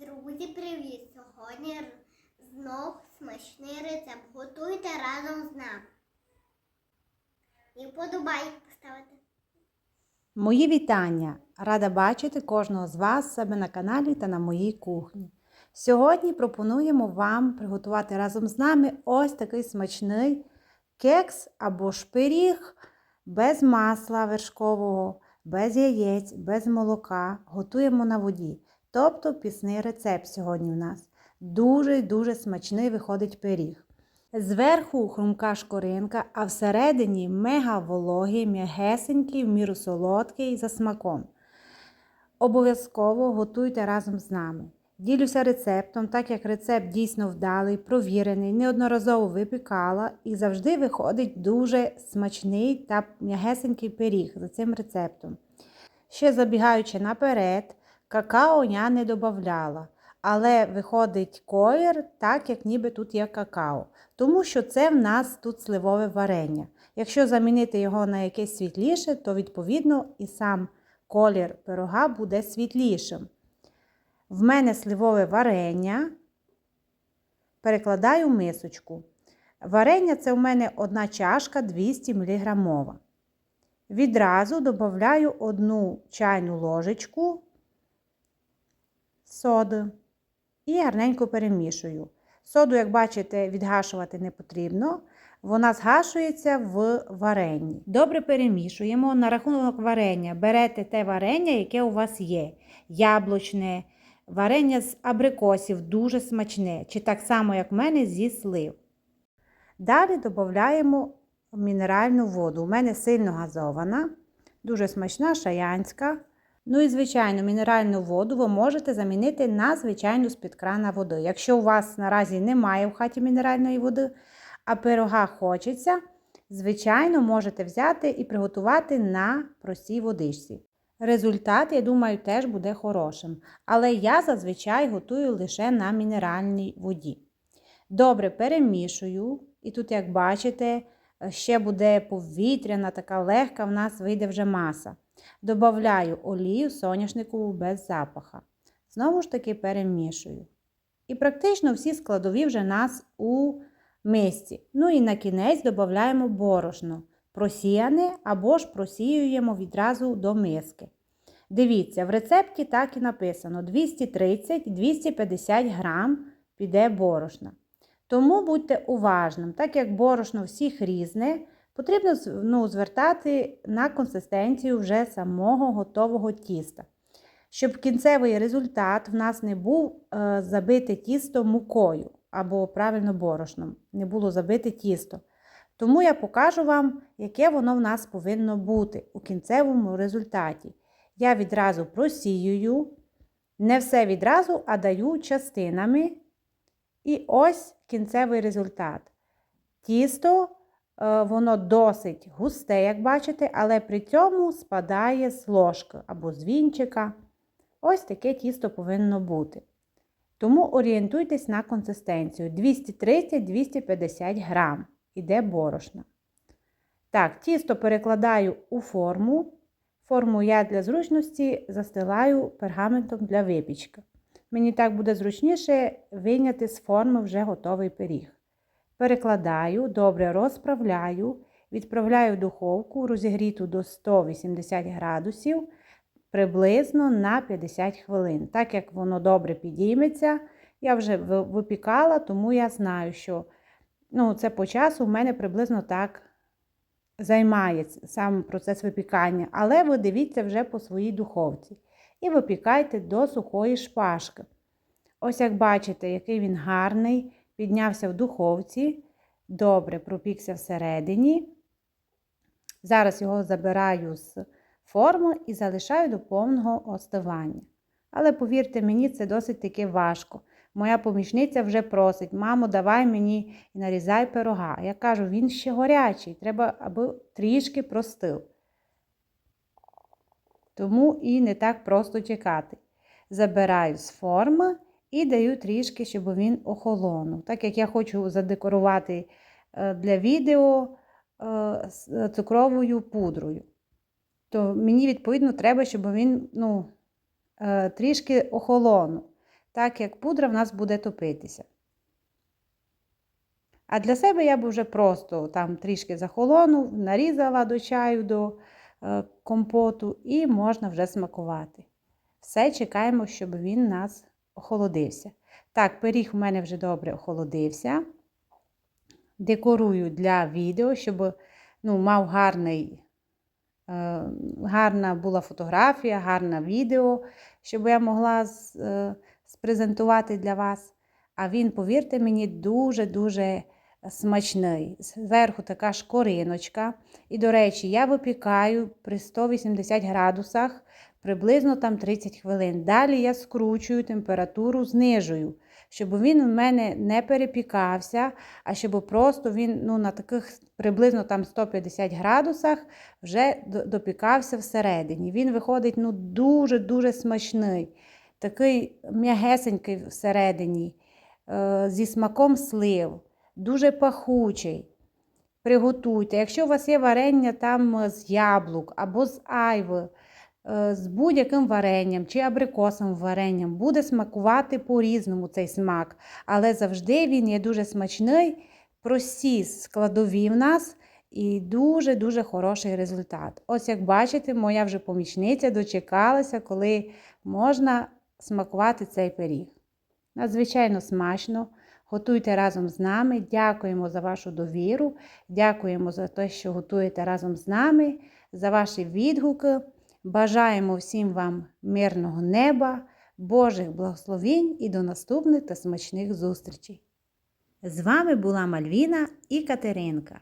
Друзі, привіт! Сьогодні знов смачний рецепт. Готуйте разом з нами. І подобайку поставити. Мої вітання! Рада бачити кожного з вас себе на каналі та на моїй кухні. Сьогодні пропонуємо вам приготувати разом з нами ось такий смачний кекс або ж пиріг без масла вершкового, без яєць, без молока. Готуємо на воді. Тобто пісний рецепт сьогодні в нас. Дуже-дуже смачний виходить пиріг. Зверху хрумка шкоринка, а всередині мега вологий, м'ягесенький, в міру солодкий за смаком. Обов'язково готуйте разом з нами. Ділюся рецептом, так як рецепт дійсно вдалий, провірений, неодноразово випікала і завжди виходить дуже смачний та м'ягесенький пиріг за цим рецептом. Ще забігаючи наперед, какао я не додавала, але виходить колір, так як ніби тут є какао. Тому що це в нас тут сливове варення. Якщо замінити його на якесь світліше, то відповідно і сам колір пирога буде світлішим. В мене сливове варення. Перекладаю мисочку. Варення це в мене одна чашка 200 мг. Відразу додаю одну чайну ложечку соди і гарненько перемішую. Соду, як бачите, відгашувати не потрібно. Вона згашується в варенні. Добре перемішуємо. На рахунок варення берете те варення, яке у вас є. Яблучне, варення з абрикосів дуже смачне, чи так само, як в мене, зі слив. Далі додаємо мінеральну воду. У мене сильно газована, дуже смачна, шаянська. Ну і, звичайно, мінеральну воду ви можете замінити на звичайну з-під крана воду. Якщо у вас наразі немає в хаті мінеральної води, а пирога хочеться, звичайно, можете взяти і приготувати на простій водичці. Результат, я думаю, теж буде хорошим. Але я зазвичай готую лише на мінеральній воді. Добре перемішую, і тут, як бачите, ще буде повітряна, така легка, в нас вийде вже маса. Добавляю олію соняшникову без запаха. Знову ж таки перемішую. І практично всі складові вже нас у мисці. Ну і на кінець додаємо борошно. Просіяне або ж просіюємо відразу до миски. Дивіться, в рецепті так і написано: 230-250 грам піде борошна. Тому будьте уважним, так як борошно всіх різне, потрібно ну, звертати на консистенцію вже самого готового тіста. Щоб кінцевий результат в нас не був е, забите тісто мукою або правильно борошном, не було забите тісто. Тому я покажу вам, яке воно в нас повинно бути у кінцевому результаті. Я відразу просіюю, не все відразу, а даю частинами. І ось кінцевий результат. Тісто, воно досить густе, як бачите, але при цьому спадає з ложки або з вінчика. Ось таке тісто повинно бути. Тому орієнтуйтесь на консистенцію. 230-250 грам іде борошна. Так, тісто перекладаю у форму. Форму я для зручності застилаю пергаментом для випічки. Мені так буде зручніше вийняти з форми вже готовий пиріг. Перекладаю, добре розправляю, відправляю в духовку розігріту до 180 градусів приблизно на 50 хвилин. Так як воно добре підійметься, я вже випікала, тому я знаю, що ну, це по часу в мене приблизно так займає сам процес випікання. Але ви дивіться вже по своїй духовці. І випікайте до сухої шпажки. Ось як бачите, який він гарний, піднявся в духовці, добре пропікся всередині. Зараз його забираю з форми і залишаю до повного остивання. Але повірте мені, це досить таки важко. Моя помічниця вже просить, мамо, давай мені і нарізай пирога. Я кажу, він ще горячий, треба, аби трішки простив. Тому і не так просто чекати. Забираю з форми і даю трішки, щоб він охолонув. Так як я хочу задекорувати е, для відео е, з цукровою пудрою, то мені, відповідно, треба, щоб він ну, е, трішки охолонув. так як пудра в нас буде топитися. А для себе я б вже просто там трішки захолонув, нарізала до чаю до е, компоту і можна вже смакувати. Все чекаємо, щоб він нас охолодився. Так, пиріг у мене вже добре охолодився. Декорую для відео, щоб ну, мав гарний, е, гарна була фотографія, гарне відео, щоб я могла з, е, спрезентувати для вас. А він, повірте мені, дуже-дуже смачний. Зверху така шкориночка. І, до речі, я випікаю при 180 градусах приблизно там 30 хвилин. Далі я скручую температуру, знижую, щоб він у мене не перепікався, а щоб просто він ну, на таких приблизно там 150 градусах вже допікався всередині. Він виходить ну, дуже-дуже смачний, такий м'ягесенький всередині, е, зі смаком слив, дуже пахучий. Приготуйте. Якщо у вас є варення там з яблук або з айви, з будь-яким варенням чи абрикосовим варенням, буде смакувати по-різному цей смак, але завжди він є дуже смачний, прості складові в нас і дуже-дуже хороший результат. Ось як бачите, моя вже помічниця дочекалася, коли можна смакувати цей пиріг. Надзвичайно смачно. Готуйте разом з нами. Дякуємо за вашу довіру. Дякуємо за те, що готуєте разом з нами, за ваші відгуки. Бажаємо всім вам мирного неба, Божих благословінь і до наступних та смачних зустрічей. З вами була Мальвіна і Катеринка.